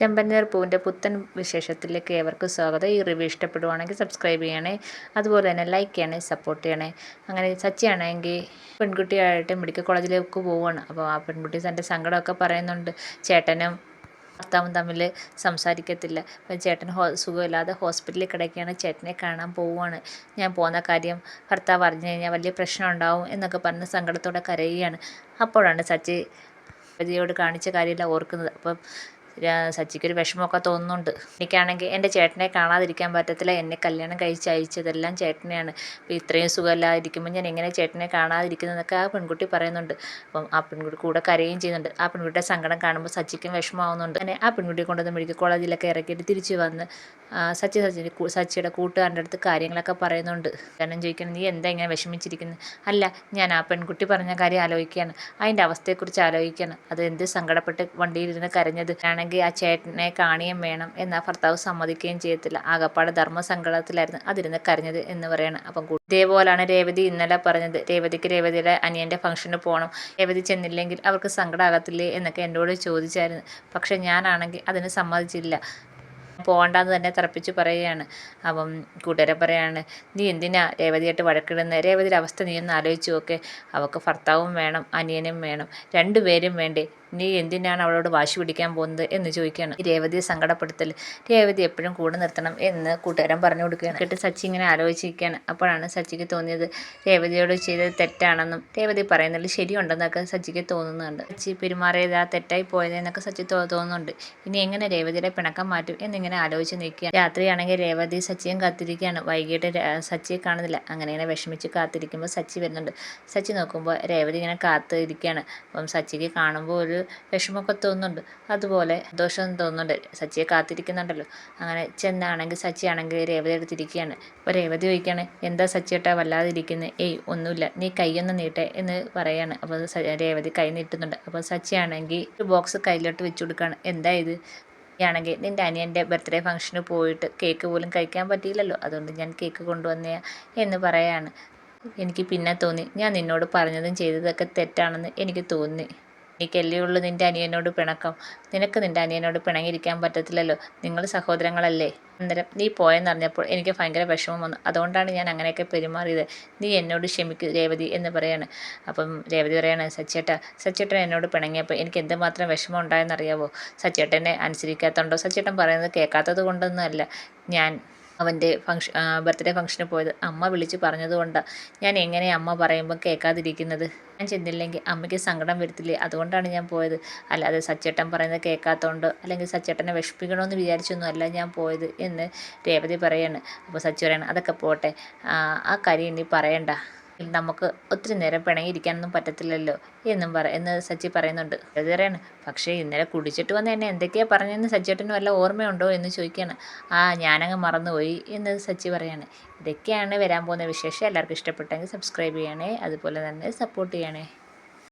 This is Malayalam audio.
ചെമ്പനീർ പൂവിന്റെ പുത്തൻ വിശേഷത്തിലേക്ക് ഏവർക്കും സ്വാഗതം. ഈ റിവ്യൂ ഇഷ്ടപ്പെടുവാണെങ്കിൽ സബ്സ്ക്രൈബ് ചെയ്യണേ അതുപോലെ തന്നെ ലൈക്ക് ചെയ്യണേ സപ്പോർട്ട് ചെയ്യണേ. അങ്ങനെ സച്ചിയാണെങ്കിൽ പെൺകുട്ടിയായിട്ട് മെഡിക്കൽ കോളേജിലേക്ക് പോവുകയാണ് അപ്പോൾ ആ പെൺകുട്ടി തന്റെ സങ്കടമൊക്കെ പറയുന്നുണ്ട്. ചേട്ടനും ഭർത്താവും തമ്മിൽ സംസാരിക്കത്തില്ല. അപ്പം ചേട്ടൻ ഹോ സുഖമില്ലാതെ ഹോസ്പിറ്റലിൽ കിടക്കുകയാണ്. ചേട്ടനെ കാണാൻ പോവുകയാണ് ഞാൻ പോകുന്ന കാര്യം ഭർത്താവ് അറിഞ്ഞു കഴിഞ്ഞാൽ വലിയ പ്രശ്നം ഉണ്ടാവും എന്നൊക്കെ പറഞ്ഞ് സങ്കടത്തോടെ കരയുകയാണ്. അപ്പോഴാണ് സച്ചി പ്രതിയോട് കാണിച്ച കാര്യമെല്ലാം ഓർക്കുന്നത്. അപ്പം സച്ചിക്കൊരു വിഷമമൊക്കെ തോന്നുന്നുണ്ട്. എനിക്കാണെങ്കിൽ എന്റെ ചേട്ടനെ കാണാതിരിക്കാൻ പറ്റത്തില്ല. എന്നെ കല്യാണം കഴിച്ച് അയച്ചതെല്ലാം ചേട്ടനെയാണ്. അപ്പോൾ ഇത്രയും സുഖമില്ലാതിരിക്കുമ്പോൾ ഞാൻ എങ്ങനെ ചേട്ടനെ കാണാതിരിക്കുന്നതെന്നൊക്കെ ആ പെൺകുട്ടി പറയുന്നുണ്ട്. അപ്പം ആ പെൺകുട്ടി കൂടെ കരയുകയും ചെയ്യുന്നുണ്ട്. ആ പെൺകുട്ടിയുടെ സങ്കടം കാണുമ്പോൾ സച്ചിക്കും വിഷമമാവുന്നുണ്ട്. അങ്ങനെ ആ പെൺകുട്ടിയെ കൊണ്ടുവന്ന് മെഡിക്കൽ കോളേജിലൊക്കെ ഇറക്കിയിട്ട് തിരിച്ച് വന്ന് സച്ചി സച്ചി സച്ചിയുടെ കൂട്ടുകാരന്റെ അടുത്ത് കാര്യങ്ങളൊക്കെ പറയുന്നുണ്ട്. കാരണം ചോദിക്കണം നീ എന്താ ഇങ്ങനെ വിഷമിച്ചിരിക്കുന്നത് അല്ല ഞാൻ ആ പെൺകുട്ടി പറഞ്ഞ കാര്യം ആലോചിക്കുകയാണ്. അതിന്റെ അവസ്ഥയെക്കുറിച്ച് ആലോചിക്കുകയാണ്. അത് എന്ത് സങ്കടപ്പെട്ട് വണ്ടിയിലിരുന്ന് കരഞ്ഞത്? ആണെങ്കിൽ ആണെങ്കിൽ ആ ചേട്ടനെ കാണുകയും വേണം എന്നാൽ ഭർത്താവ് സമ്മതിക്കുകയും ചെയ്യത്തില്ല ആകപ്പാട് ധർമ്മസങ്കടത്തിലായിരുന്നു അതിരുന്ന് കരഞ്ഞത് എന്ന് പറയണം. അപ്പം ഇതേപോലാണ് രേവതി ഇന്നലെ പറഞ്ഞത്. രേവതിക്ക് രേവതിയുടെ അനിയന്റെ ഫംഗ്ഷന് പോകണം രേവതി ചെന്നില്ലെങ്കിൽ അവർക്ക് സങ്കടമാകത്തില്ലേ എന്നൊക്കെ എന്നോട് ചോദിച്ചായിരുന്നു. പക്ഷെ ഞാനാണെങ്കിൽ അതിന് സമ്മതിച്ചില്ല. പോകണ്ടെന്ന് തന്നെ തറപ്പിച്ച് പറയുകയാണ്. അപ്പം കൂട്ടുകാരെ പറയാണ് നീ എന്തിനാ രേവതിയായിട്ട് വഴക്കിടുന്നത് രേവതിയുടെ അവസ്ഥ നീ ഒന്ന് ആലോചിച്ച് നോക്കെ. അവൾക്ക് ഭർത്താവും വേണം അനിയനും വേണം രണ്ടുപേരും വേണ്ടേ? നീ എന്തിനാണ് അവളോട് വാശി പിടിക്കാൻ പോകുന്നത് എന്ന് ചോദിക്കുകയാണ്. രേവതിയെ സങ്കടപ്പെടുത്തൽ രേവതി എപ്പോഴും കൂടെ നിർത്തണം എന്ന് കൂട്ടുകാരൻ പറഞ്ഞു കൊടുക്കുകയാണ്. കേട്ട് സച്ചി ഇങ്ങനെ ആലോചിച്ചിരിക്കുകയാണ്. അപ്പോഴാണ് സച്ചിക്ക് തോന്നിയത് രേവതിയോട് ചെയ്തത് തെറ്റാണെന്നും. രേവതി പറയുന്നതിൽ ശരിയുണ്ടെന്നൊക്കെ സച്ചിക്ക് തോന്നുന്നുണ്ട്. സച്ചി പെരുമാറിയത് ആ തെറ്റായി പോയതെന്നൊക്കെ സച്ചി തോന്നുന്നുണ്ട്. ഇനി എങ്ങനെ രേവതിയുടെ പിണക്കം മാറ്റും എന്നിങ്ങനെ ആലോചിച്ച് നിൽക്കുക രാത്രിയാണെങ്കിൽ രേവതി സച്ചിയും കാത്തിരിക്കുകയാണ്. വൈകിട്ട് സച്ചിയെ കാണുന്നില്ല. അങ്ങനെ ഇങ്ങനെ വിഷമിച്ച് കാത്തിരിക്കുമ്പോൾ സച്ചി വരുന്നുണ്ട്. സച്ചി നോക്കുമ്പോൾ രേവതി ഇങ്ങനെ കാത്തിരിക്കുകയാണ്. അപ്പം സച്ചിക്ക് കാണുമ്പോൾ ഒരു വിഷമമൊക്കെ തോന്നുന്നുണ്ട്. അതുപോലെ ദോഷം തോന്നുന്നുണ്ട്. സച്ചിയെ കാത്തിരിക്കുന്നുണ്ടല്ലോ. അങ്ങനെ ചെന്നാണെങ്കിൽ സച്ചിയാണെങ്കിൽ രേവതി എടുത്തിരിക്കുകയാണ് അപ്പോൾ രേവതി ചോദിക്കുകയാണ് എന്താ സച്ചിയേട്ടാ വല്ലാതെ ഇരിക്കുന്നത് ഏയ് ഒന്നുമില്ല. നീ കൈയൊന്ന് നീട്ടെ എന്ന് പറയാണ്. അപ്പോൾ രേവതി കൈ നീട്ടുന്നുണ്ട്. അപ്പോൾ സച്ചിയാണെങ്കിൽ ഒരു ബോക്സ് കയ്യിലോട്ട് വെച്ച് കൊടുക്കുകയാണ്. എന്താ ഇത്? ആണെങ്കിൽ നിന്റെ അനിയന്റെ ബർത്ത്ഡേ ഫംഗ്ഷന് പോയിട്ട് കേക്ക് പോലും കഴിക്കാൻ പറ്റിയില്ലല്ലോ. അതുകൊണ്ട് ഞാൻ കേക്ക് കൊണ്ടുവന്നേ എന്ന് പറയാണ്. എനിക്ക് പിന്നെ തോന്നി. ഞാൻ നിന്നോട് പറഞ്ഞതും ചെയ്തതൊക്കെ തെറ്റാണെന്ന് എനിക്ക് തോന്നി. എനിക്കല്ലേ ഉള്ളൂ നിന്റെ അനിയനോട് പിണക്കം? നിനക്ക് നിന്റെ അനിയനോട് പിണങ്ങിയിരിക്കാൻ പറ്റത്തില്ലല്ലോ. നിങ്ങൾ സഹോദരങ്ങളല്ലേ? അന്നേരം നീ പോയെന്നറിഞ്ഞപ്പോൾ എനിക്ക് ഭയങ്കര വിഷമം വന്നു. അതുകൊണ്ടാണ് ഞാൻ അങ്ങനെയൊക്കെ പെരുമാറിയത്. നീ എന്നോട് ക്ഷമിക്കൂ രേവതി എന്ന് പറയാണ്. അപ്പം രേവതി പറയാണ് സച്ചേട്ട സച്ചേട്ടൻ എന്നോട് പിണങ്ങിയപ്പോൾ എനിക്ക് എന്തുമാത്രം വിഷമം ഉണ്ടായെന്നറിയാവോ സച്ചേട്ടനെ അനുസരിക്കാത്തതുകൊണ്ടോ സച്ചേട്ടൻ പറയുന്നത് കേൾക്കാത്തത് കൊണ്ടൊന്നും അല്ല. ഞാൻ അവന്റെ ഫംഗ്ഷൻ ബർത്ത്ഡേ ഫംഗ്ഷന് പോയത്. അമ്മ വിളിച്ച് പറഞ്ഞതുകൊണ്ടാണ് ഞാൻ എങ്ങനെ അമ്മ പറയുമ്പോൾ കേൾക്കാതിരിക്കുന്നത് ഞാൻ ചെന്നില്ലെങ്കിൽ അമ്മയ്ക്ക് സങ്കടം വരത്തില്ലേ? അതുകൊണ്ടാണ് ഞാൻ പോയത്. അല്ലാതെ സച്ചേട്ടൻ പറയുന്നത് കേൾക്കാത്തതുകൊണ്ട് അല്ലെങ്കിൽ സച്ചേട്ടനെ വിഷമിക്കണമെന്ന് വിചാരിച്ചൊന്നുമല്ല ഞാൻ പോയത് എന്ന് രേവതി പറയാണ്. അപ്പോൾ സച്ചു പറയണം അതൊക്കെ പോട്ടെ. ആ കാര്യം ഇനി പറയണ്ട. നമുക്ക് ഒത്തിരി നേരം പിണങ്ങിയിരിക്കാനൊന്നും പറ്റത്തില്ലല്ലോ എന്നും പറ എന്ന് സച്ചി പറയുന്നുണ്ട്. പറയാണ് പക്ഷേ ഇന്നലെ കുടിച്ചിട്ട് വന്ന് എന്നെ എന്തൊക്കെയാണ് പറഞ്ഞതെന്ന് സച്ചിയേട്ടന് വല്ല ഓർമ്മയുണ്ടോ എന്ന് ചോദിക്കുകയാണ്. ആ ഞാനങ്ങ് മറന്നുപോയി എന്ന് സച്ചി പറയാണ്. ഇതൊക്കെയാണ് വരാൻ പോകുന്ന വിശേഷം. എല്ലാവർക്കും ഇഷ്ടപ്പെട്ടെങ്കിൽ സബ്സ്ക്രൈബ് ചെയ്യണേ. അതുപോലെ തന്നെ സപ്പോർട്ട് ചെയ്യണേ.